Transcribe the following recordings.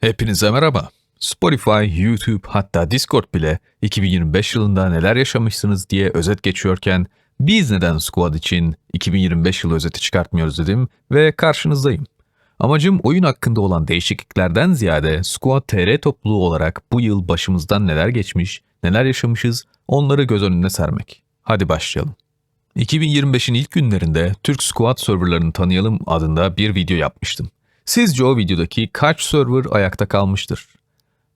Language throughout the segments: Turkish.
Hepinize merhaba. Spotify, YouTube hatta Discord bile 2025 yılında neler yaşamışsınız diye özet geçiyorken biz neden Squad için 2025 yılı özeti çıkartmıyoruz dedim ve karşınızdayım. Amacım oyun hakkında olan değişikliklerden ziyade Squad TR topluluğu olarak bu yıl başımızdan neler geçmiş, neler yaşamışız onları göz önüne sermek. Hadi başlayalım. 2025'in ilk günlerinde Türk Squad serverlarını tanıyalım adında bir video yapmıştım. Sizce o videodaki kaç server ayakta kalmıştır?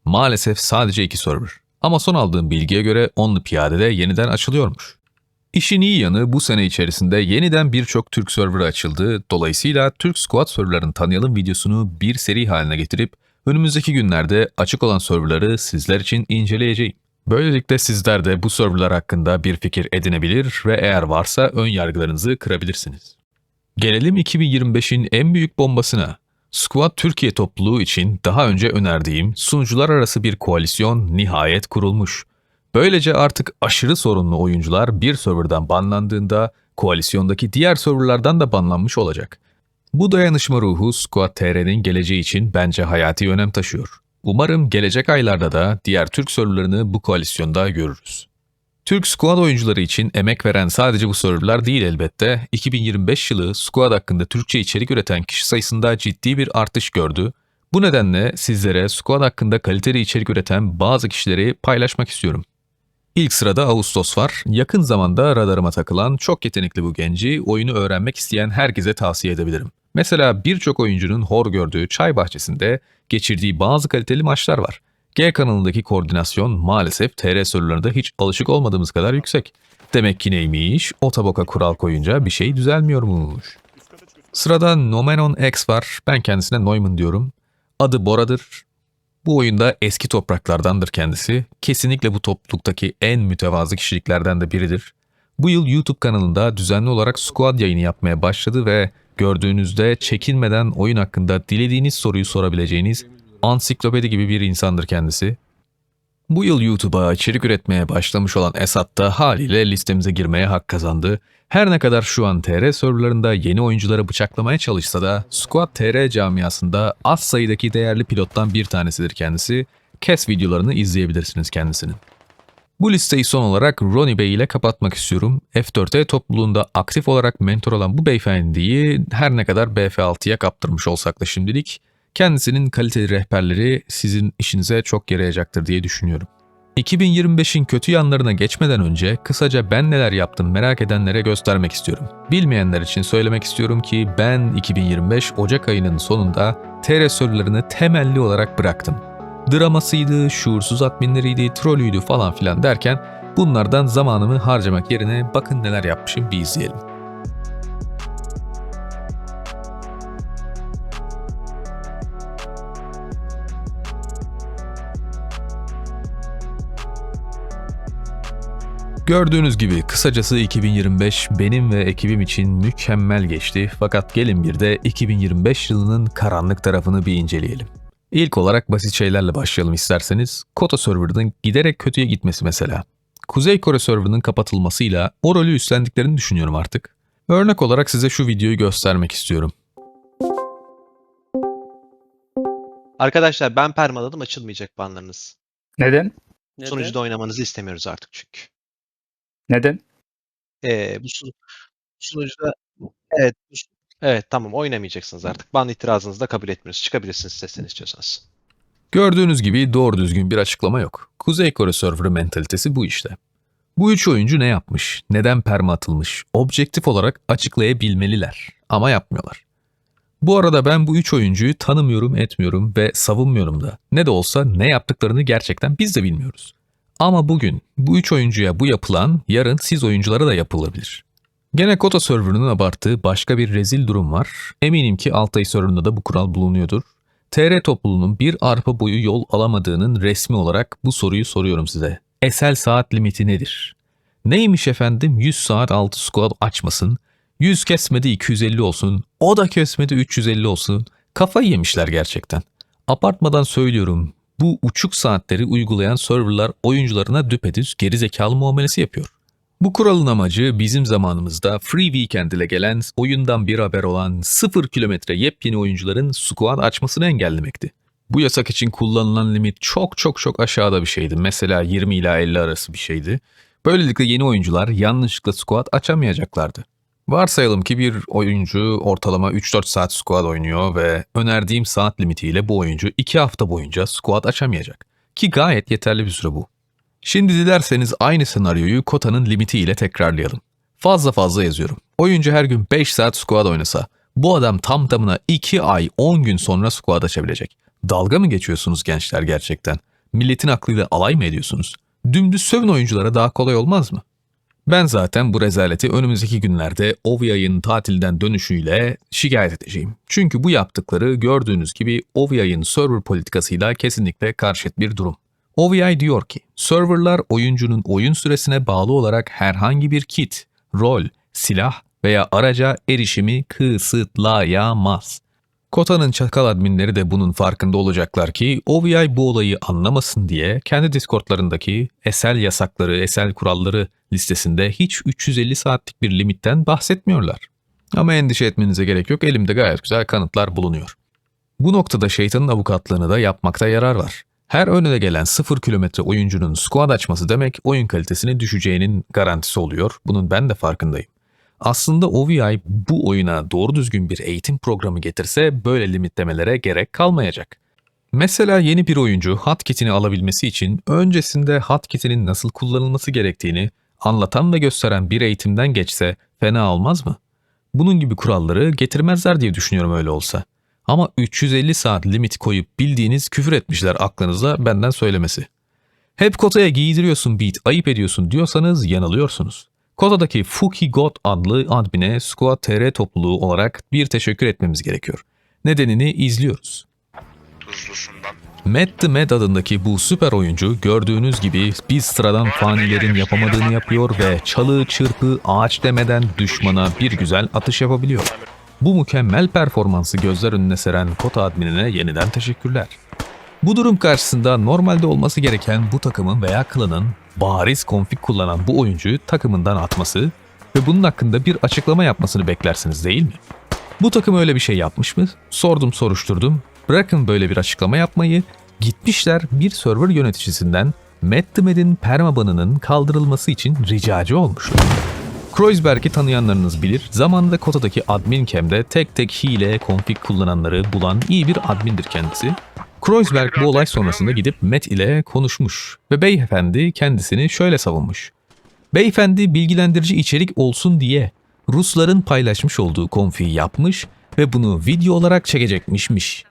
Maalesef sadece iki server. Ama son aldığım bilgiye göre onlu piyadede yeniden açılıyormuş. İşin iyi yanı bu sene içerisinde yeniden birçok Türk serverı açıldı. Dolayısıyla Türk Squad serverlarını tanıyalım videosunu bir seri haline getirip önümüzdeki günlerde açık olan serverları sizler için inceleyeceğim. Böylelikle sizler de bu serverlar hakkında bir fikir edinebilir ve eğer varsa ön yargılarınızı kırabilirsiniz. Gelelim 2025'in en büyük bombasına. Squad Türkiye topluluğu için daha önce önerdiğim sunucular arası bir koalisyon nihayet kurulmuş. Böylece artık aşırı sorunlu oyuncular bir serverdan banlandığında koalisyondaki diğer serverlardan da banlanmış olacak. Bu dayanışma ruhu Squad TR'nin geleceği için bence hayati önem taşıyor. Umarım gelecek aylarda da diğer Türk serverlarını bu koalisyonda görürüz. Türk Squad oyuncuları için emek veren sadece bu serverlar değil elbette. 2025 yılı Squad hakkında Türkçe içerik üreten kişi sayısında ciddi bir artış gördü. Bu nedenle sizlere Squad hakkında kaliteli içerik üreten bazı kişileri paylaşmak istiyorum. İlk sırada Ağustos var. Yakın zamanda radarıma takılan çok yetenekli bu genci oyunu öğrenmek isteyen herkese tavsiye edebilirim. Mesela birçok oyuncunun hor gördüğü çay bahçesinde geçirdiği bazı kaliteli maçlar var. G kanalındaki koordinasyon maalesef TR sorularında hiç alışık olmadığımız kadar yüksek. Demek ki neymiş? Otoboka kural koyunca bir şey düzelmiyormuş. Sırada Nomenon X var. Ben kendisine Neumann diyorum. Adı Bora'dır. Bu oyunda eski topraklardandır kendisi. Kesinlikle bu topluluktaki en mütevazı kişiliklerden de biridir. Bu yıl YouTube kanalında düzenli olarak squad yayını yapmaya başladı ve gördüğünüzde çekinmeden oyun hakkında dilediğiniz soruyu sorabileceğiniz ansiklopedi gibi bir insandır kendisi. Bu yıl YouTube'a içerik üretmeye başlamış olan Esat da haliyle listemize girmeye hak kazandı. Her ne kadar şu an TR serverlarında yeni oyuncuları bıçaklamaya çalışsa da Squad TR camiasında az sayıdaki değerli pilottan bir tanesidir kendisi. Kes videolarını izleyebilirsiniz kendisinin. Bu listeyi son olarak Ronnie Bey ile kapatmak istiyorum. F4E topluluğunda aktif olarak mentor olan bu beyefendiyi her ne kadar BF6'ya kaptırmış olsak da şimdilik kendisinin kaliteli rehberleri sizin işinize çok yarayacaktır diye düşünüyorum. 2025'in kötü yanlarına geçmeden önce kısaca ben neler yaptım merak edenlere göstermek istiyorum. Bilmeyenler için söylemek istiyorum ki ben 2025 Ocak ayının sonunda TR serverlarını temelli olarak bıraktım. Dramasıydı, şuursuz adminleriydi, trollüydü falan filan derken bunlardan zamanımı harcamak yerine bakın neler yapmışım bir izleyelim. Gördüğünüz gibi kısacası 2025 benim ve ekibim için mükemmel geçti fakat gelin bir de 2025 yılının karanlık tarafını bir inceleyelim. İlk olarak basit şeylerle başlayalım isterseniz. Kota serverının giderek kötüye gitmesi mesela. Kuzey Kore serverının kapatılmasıyla o rolü üstlendiklerini düşünüyorum artık. Örnek olarak size şu videoyu göstermek istiyorum. Arkadaşlar ben permaladım açılmayacak banlarınız. Neden? Neden? Sunucuda oynamanızı istemiyoruz artık çünkü. Neden? Ee, bu sunu- sunucuda evet evet tamam oynamayacaksınız artık. Ban itirazınızı da kabul etmiyoruz. Çıkabilirsiniz seslen istiyorsanız. Gördüğünüz gibi doğru düzgün bir açıklama yok. Kuzey Kore serverı mentalitesi bu işte. Bu üç oyuncu ne yapmış, neden perma atılmış, objektif olarak açıklayabilmeliler ama yapmıyorlar. Bu arada ben bu üç oyuncuyu tanımıyorum, etmiyorum ve savunmuyorum da. Ne de olsa ne yaptıklarını gerçekten biz de bilmiyoruz. Ama bugün bu üç oyuncuya bu yapılan yarın siz oyunculara da yapılabilir. Gene Kota serverının abarttığı başka bir rezil durum var. Eminim ki Altay serverında da bu kural bulunuyordur. TR topluluğunun bir arpa boyu yol alamadığının resmi olarak bu soruyu soruyorum size. Esel saat limiti nedir? Neymiş efendim 100 saat altı squad açmasın, 100 kesmedi 250 olsun, o da kesmedi 350 olsun. Kafayı yemişler gerçekten. Abartmadan söylüyorum bu uçuk saatleri uygulayan serverlar oyuncularına düpedüz gerizekalı muamelesi yapıyor. Bu kuralın amacı bizim zamanımızda Free Weekend ile gelen oyundan bir haber olan 0 kilometre yepyeni oyuncuların squad açmasını engellemekti. Bu yasak için kullanılan limit çok çok çok aşağıda bir şeydi. Mesela 20 ila 50 arası bir şeydi. Böylelikle yeni oyuncular yanlışlıkla squad açamayacaklardı. Varsayalım ki bir oyuncu ortalama 3-4 saat squad oynuyor ve önerdiğim saat limitiyle bu oyuncu 2 hafta boyunca squad açamayacak. Ki gayet yeterli bir süre bu. Şimdi dilerseniz aynı senaryoyu kotanın limiti ile tekrarlayalım. Fazla fazla yazıyorum. Oyuncu her gün 5 saat squad oynasa bu adam tam tamına 2 ay 10 gün sonra squad açabilecek. Dalga mı geçiyorsunuz gençler gerçekten? Milletin aklıyla alay mı ediyorsunuz? Dümdüz sövün oyunculara daha kolay olmaz mı? Ben zaten bu rezaleti önümüzdeki günlerde OVI'nin tatilden dönüşüyle şikayet edeceğim. Çünkü bu yaptıkları gördüğünüz gibi OVI'nin server politikasıyla kesinlikle karşıt bir durum. OVI diyor ki, serverlar oyuncunun oyun süresine bağlı olarak herhangi bir kit, rol, silah veya araca erişimi kısıtlayamaz. Kota'nın çakal adminleri de bunun farkında olacaklar ki OVI bu olayı anlamasın diye kendi Discord'larındaki esel yasakları, esel kuralları listesinde hiç 350 saatlik bir limitten bahsetmiyorlar. Ama endişe etmenize gerek yok elimde gayet güzel kanıtlar bulunuyor. Bu noktada şeytanın avukatlığını da yapmakta yarar var. Her önüne gelen 0 kilometre oyuncunun squad açması demek oyun kalitesini düşeceğinin garantisi oluyor. Bunun ben de farkındayım. Aslında OVI bu oyuna doğru düzgün bir eğitim programı getirse böyle limitlemelere gerek kalmayacak. Mesela yeni bir oyuncu hotkitini alabilmesi için öncesinde hotkitinin nasıl kullanılması gerektiğini anlatan ve gösteren bir eğitimden geçse fena olmaz mı? Bunun gibi kuralları getirmezler diye düşünüyorum öyle olsa. Ama 350 saat limit koyup bildiğiniz küfür etmişler aklınıza benden söylemesi. Hep kotaya giydiriyorsun beat, ayıp ediyorsun diyorsanız yanılıyorsunuz. Kota'daki Fuki God adlı admine Squad TR topluluğu olarak bir teşekkür etmemiz gerekiyor. Nedenini izliyoruz. tuzlusundan. Matt the Mad adındaki bu süper oyuncu gördüğünüz gibi biz sıradan fanilerin yapamadığını yapıyor ve çalı çırpı ağaç demeden düşmana bir güzel atış yapabiliyor. Bu mükemmel performansı gözler önüne seren Kota adminine yeniden teşekkürler. Bu durum karşısında normalde olması gereken bu takımın veya klanın bariz konfig kullanan bu oyuncuyu takımından atması ve bunun hakkında bir açıklama yapmasını beklersiniz değil mi? Bu takım öyle bir şey yapmış mı? Sordum soruşturdum. Bırakın böyle bir açıklama yapmayı. Gitmişler bir server yöneticisinden Mad'in permabanının kaldırılması için ricacı olmuşlar. Kreuzberg'i tanıyanlarınız bilir. Zamanında Kota'daki admin cam'de tek tek hile, config kullananları bulan iyi bir admindir kendisi. Kreuzberg bu olay sonrasında gidip Matt ile konuşmuş ve beyefendi kendisini şöyle savunmuş. Beyefendi bilgilendirici içerik olsun diye Rusların paylaşmış olduğu konfiyi yapmış ve bunu video olarak çekecekmişmiş.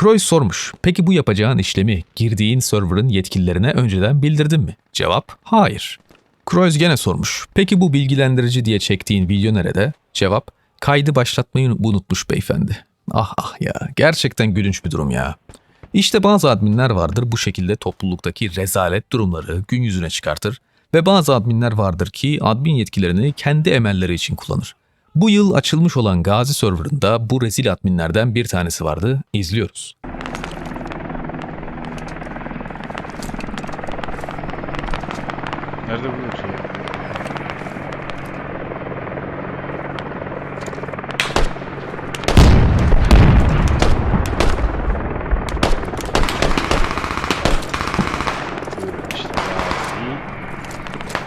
Kreuz sormuş. Peki bu yapacağın işlemi girdiğin server'ın yetkililerine önceden bildirdin mi? Cevap hayır. Kreuz gene sormuş. Peki bu bilgilendirici diye çektiğin video nerede? Cevap kaydı başlatmayı unutmuş beyefendi. Ah ah ya gerçekten gülünç bir durum ya. İşte bazı adminler vardır bu şekilde topluluktaki rezalet durumları gün yüzüne çıkartır ve bazı adminler vardır ki admin yetkilerini kendi emelleri için kullanır. Bu yıl açılmış olan Gazi serverında bu rezil adminlerden bir tanesi vardı. İzliyoruz. Nerede bu şey? Buyurun işte Gazi.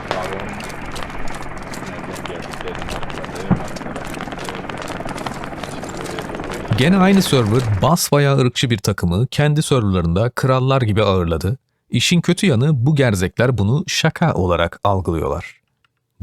Baron. Nereden geldiklerini markaları, markaları. Şimdi böyle Gene aynı server basbayağı ırkçı bir takımı kendi serverlarında krallar gibi ağırladı. İşin kötü yanı bu gerzekler bunu şaka olarak algılıyorlar.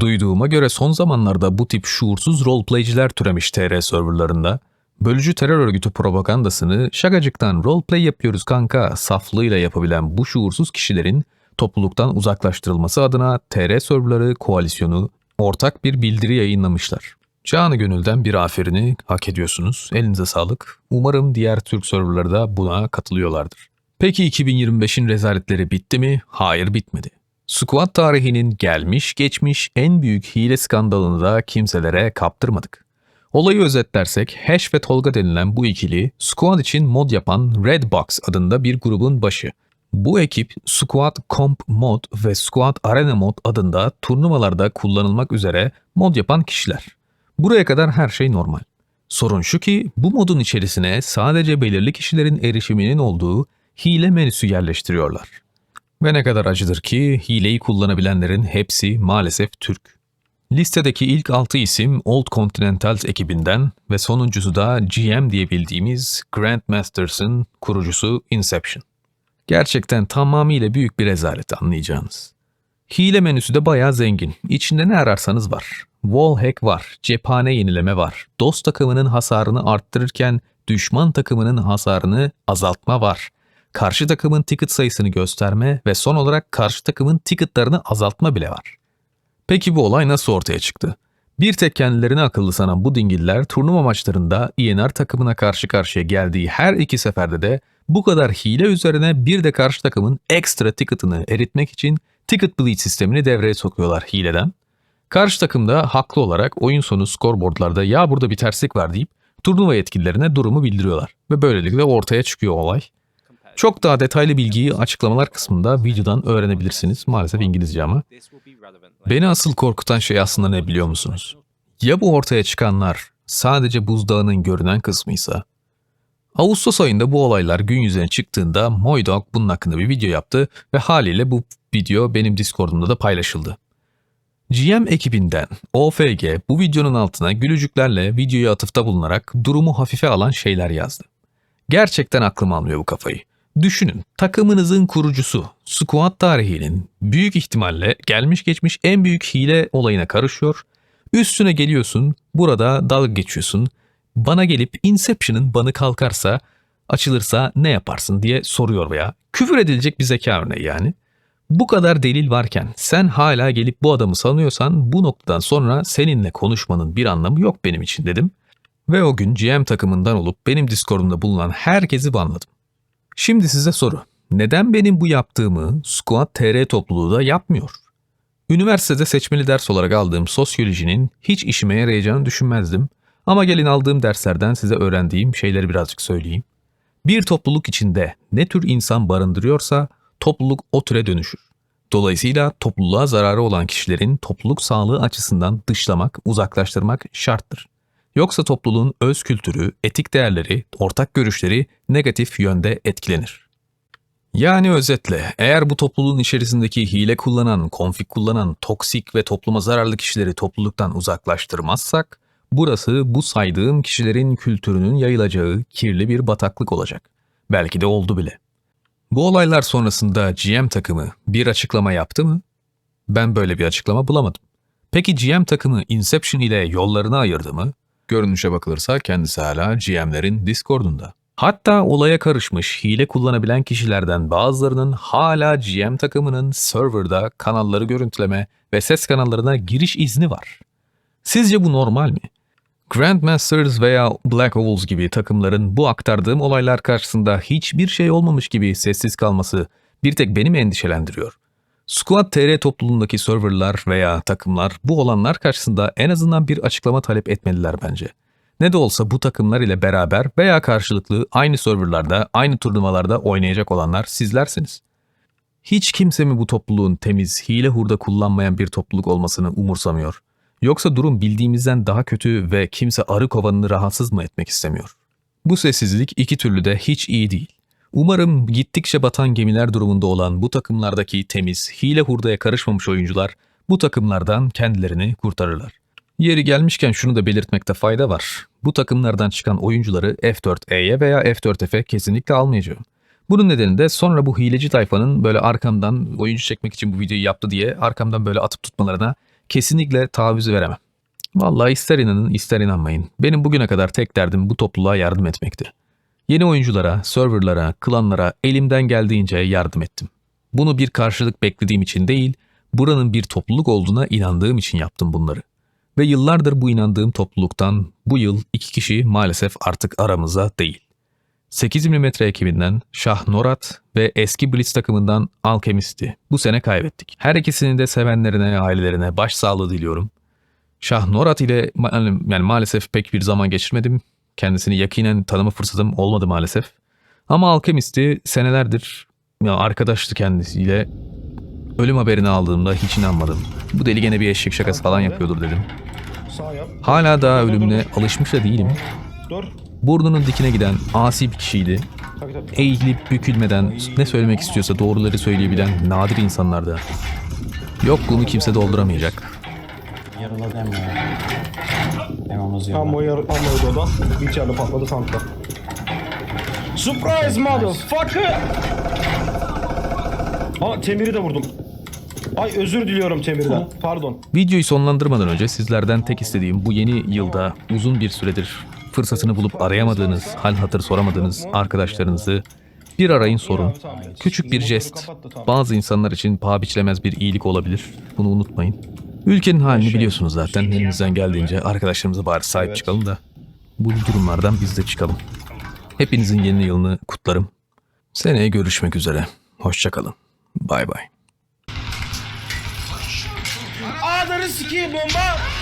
Duyduğuma göre son zamanlarda bu tip şuursuz roleplayciler türemiş TR serverlarında. Bölücü terör örgütü propagandasını şakacıktan roleplay yapıyoruz kanka saflığıyla yapabilen bu şuursuz kişilerin topluluktan uzaklaştırılması adına TR serverları koalisyonu ortak bir bildiri yayınlamışlar. Canı gönülden bir aferini hak ediyorsunuz. Elinize sağlık. Umarım diğer Türk serverları da buna katılıyorlardır. Peki 2025'in rezaletleri bitti mi? Hayır bitmedi. Squad tarihinin gelmiş geçmiş en büyük hile skandalını da kimselere kaptırmadık. Olayı özetlersek Hash ve Tolga denilen bu ikili Squad için mod yapan Redbox adında bir grubun başı. Bu ekip Squad Comp Mod ve Squad Arena Mod adında turnuvalarda kullanılmak üzere mod yapan kişiler. Buraya kadar her şey normal. Sorun şu ki bu modun içerisine sadece belirli kişilerin erişiminin olduğu hile menüsü yerleştiriyorlar. Ve ne kadar acıdır ki hileyi kullanabilenlerin hepsi maalesef Türk. Listedeki ilk 6 isim Old Continentals ekibinden ve sonuncusu da GM diye bildiğimiz Grandmasters'ın kurucusu Inception. Gerçekten tamamıyla büyük bir rezalet anlayacağınız. Hile menüsü de bayağı zengin. İçinde ne ararsanız var. Wallhack var, cephane yenileme var. Dost takımının hasarını arttırırken düşman takımının hasarını azaltma var. Karşı takımın ticket sayısını gösterme ve son olarak karşı takımın ticketlarını azaltma bile var. Peki bu olay nasıl ortaya çıktı? Bir tek kendilerini akıllı sanan bu dingiller turnuva maçlarında INR takımına karşı karşıya geldiği her iki seferde de bu kadar hile üzerine bir de karşı takımın ekstra ticket'ını eritmek için ticket bleed sistemini devreye sokuyorlar hileden. Karşı takım da haklı olarak oyun sonu scoreboardlarda ya burada bir terslik var deyip turnuva yetkililerine durumu bildiriyorlar ve böylelikle ortaya çıkıyor olay. Çok daha detaylı bilgiyi açıklamalar kısmında videodan öğrenebilirsiniz. Maalesef İngilizce ama. Beni asıl korkutan şey aslında ne biliyor musunuz? Ya bu ortaya çıkanlar sadece buzdağının görünen kısmıysa? Ağustos ayında bu olaylar gün yüzüne çıktığında Moydog bunun hakkında bir video yaptı ve haliyle bu video benim Discord'umda da paylaşıldı. GM ekibinden OFG bu videonun altına gülücüklerle videoya atıfta bulunarak durumu hafife alan şeyler yazdı. Gerçekten aklım almıyor bu kafayı. Düşünün takımınızın kurucusu squad tarihinin büyük ihtimalle gelmiş geçmiş en büyük hile olayına karışıyor. Üstüne geliyorsun burada dalga geçiyorsun. Bana gelip Inception'ın banı kalkarsa açılırsa ne yaparsın diye soruyor veya küfür edilecek bir zeka örneği yani. Bu kadar delil varken sen hala gelip bu adamı sanıyorsan bu noktadan sonra seninle konuşmanın bir anlamı yok benim için dedim. Ve o gün GM takımından olup benim Discord'umda bulunan herkesi banladım. Şimdi size soru. Neden benim bu yaptığımı Squad TR topluluğu da yapmıyor? Üniversitede seçmeli ders olarak aldığım sosyolojinin hiç işime yarayacağını düşünmezdim. Ama gelin aldığım derslerden size öğrendiğim şeyleri birazcık söyleyeyim. Bir topluluk içinde ne tür insan barındırıyorsa topluluk o türe dönüşür. Dolayısıyla topluluğa zararı olan kişilerin topluluk sağlığı açısından dışlamak, uzaklaştırmak şarttır. Yoksa topluluğun öz kültürü, etik değerleri, ortak görüşleri negatif yönde etkilenir. Yani özetle eğer bu topluluğun içerisindeki hile kullanan, konfig kullanan, toksik ve topluma zararlı kişileri topluluktan uzaklaştırmazsak, burası bu saydığım kişilerin kültürünün yayılacağı kirli bir bataklık olacak. Belki de oldu bile. Bu olaylar sonrasında GM takımı bir açıklama yaptı mı? Ben böyle bir açıklama bulamadım. Peki GM takımı Inception ile yollarını ayırdı mı? Görünüşe bakılırsa kendisi hala GM'lerin Discord'unda. Hatta olaya karışmış hile kullanabilen kişilerden bazılarının hala GM takımının serverda kanalları görüntüleme ve ses kanallarına giriş izni var. Sizce bu normal mi? Grandmasters veya Black Owls gibi takımların bu aktardığım olaylar karşısında hiçbir şey olmamış gibi sessiz kalması bir tek beni endişelendiriyor? Squad TR topluluğundaki serverlar veya takımlar bu olanlar karşısında en azından bir açıklama talep etmeliler bence. Ne de olsa bu takımlar ile beraber veya karşılıklı aynı serverlarda, aynı turnuvalarda oynayacak olanlar sizlersiniz. Hiç kimse mi bu topluluğun temiz, hile hurda kullanmayan bir topluluk olmasını umursamıyor? Yoksa durum bildiğimizden daha kötü ve kimse arı kovanını rahatsız mı etmek istemiyor? Bu sessizlik iki türlü de hiç iyi değil. Umarım gittikçe batan gemiler durumunda olan bu takımlardaki temiz, hile hurdaya karışmamış oyuncular bu takımlardan kendilerini kurtarırlar. Yeri gelmişken şunu da belirtmekte fayda var. Bu takımlardan çıkan oyuncuları F4E'ye veya F4F'e kesinlikle almayacağım. Bunun nedeni de sonra bu hileci tayfanın böyle arkamdan oyuncu çekmek için bu videoyu yaptı diye arkamdan böyle atıp tutmalarına kesinlikle taviz veremem. Vallahi ister inanın ister inanmayın. Benim bugüne kadar tek derdim bu topluluğa yardım etmekti. Yeni oyunculara, serverlara, klanlara elimden geldiğince yardım ettim. Bunu bir karşılık beklediğim için değil, buranın bir topluluk olduğuna inandığım için yaptım bunları. Ve yıllardır bu inandığım topluluktan bu yıl iki kişi maalesef artık aramızda değil. 8 mm ekibinden Şah Norat ve eski Blitz takımından Alchemist'i bu sene kaybettik. Her ikisinin de sevenlerine, ailelerine başsağlığı diliyorum. Şah Norat ile yani maalesef pek bir zaman geçirmedim. Kendisini yakinen tanıma fırsatım olmadı maalesef. Ama Alchemist'i senelerdir ya arkadaştı kendisiyle. Ölüm haberini aldığımda hiç inanmadım. Bu deli gene bir eşek şakası falan yapıyordur dedim. Hala daha ölümüne alışmış da değilim. Dur. Burnunun dikine giden asi bir kişiydi. Eğilip bükülmeden ne söylemek istiyorsa doğruları söyleyebilen nadir insanlarda. Yokluğunu kimse dolduramayacak. Yarıladı hem ya. Demamız yok. Ammo yar ammoydu o da. İçeride patladı tankta. Surprise motherfucker! Aa Temir'i de vurdum. Ay özür diliyorum Temir'den. Pardon. Videoyu sonlandırmadan önce sizlerden tek istediğim bu yeni yılda uzun bir süredir fırsatını bulup arayamadığınız, hal hatır soramadığınız arkadaşlarınızı bir arayın sorun. Küçük bir jest. Bazı insanlar için paha biçilemez bir iyilik olabilir. Bunu unutmayın. Ülkenin halini biliyorsunuz zaten. Elimizden geldiğince arkadaşlarımıza bari sahip çıkalım da bu durumlardan biz de çıkalım. Hepinizin yeni yılını kutlarım. Seneye görüşmek üzere. Hoşçakalın. Bay bay. Ananı sikeyim bomba!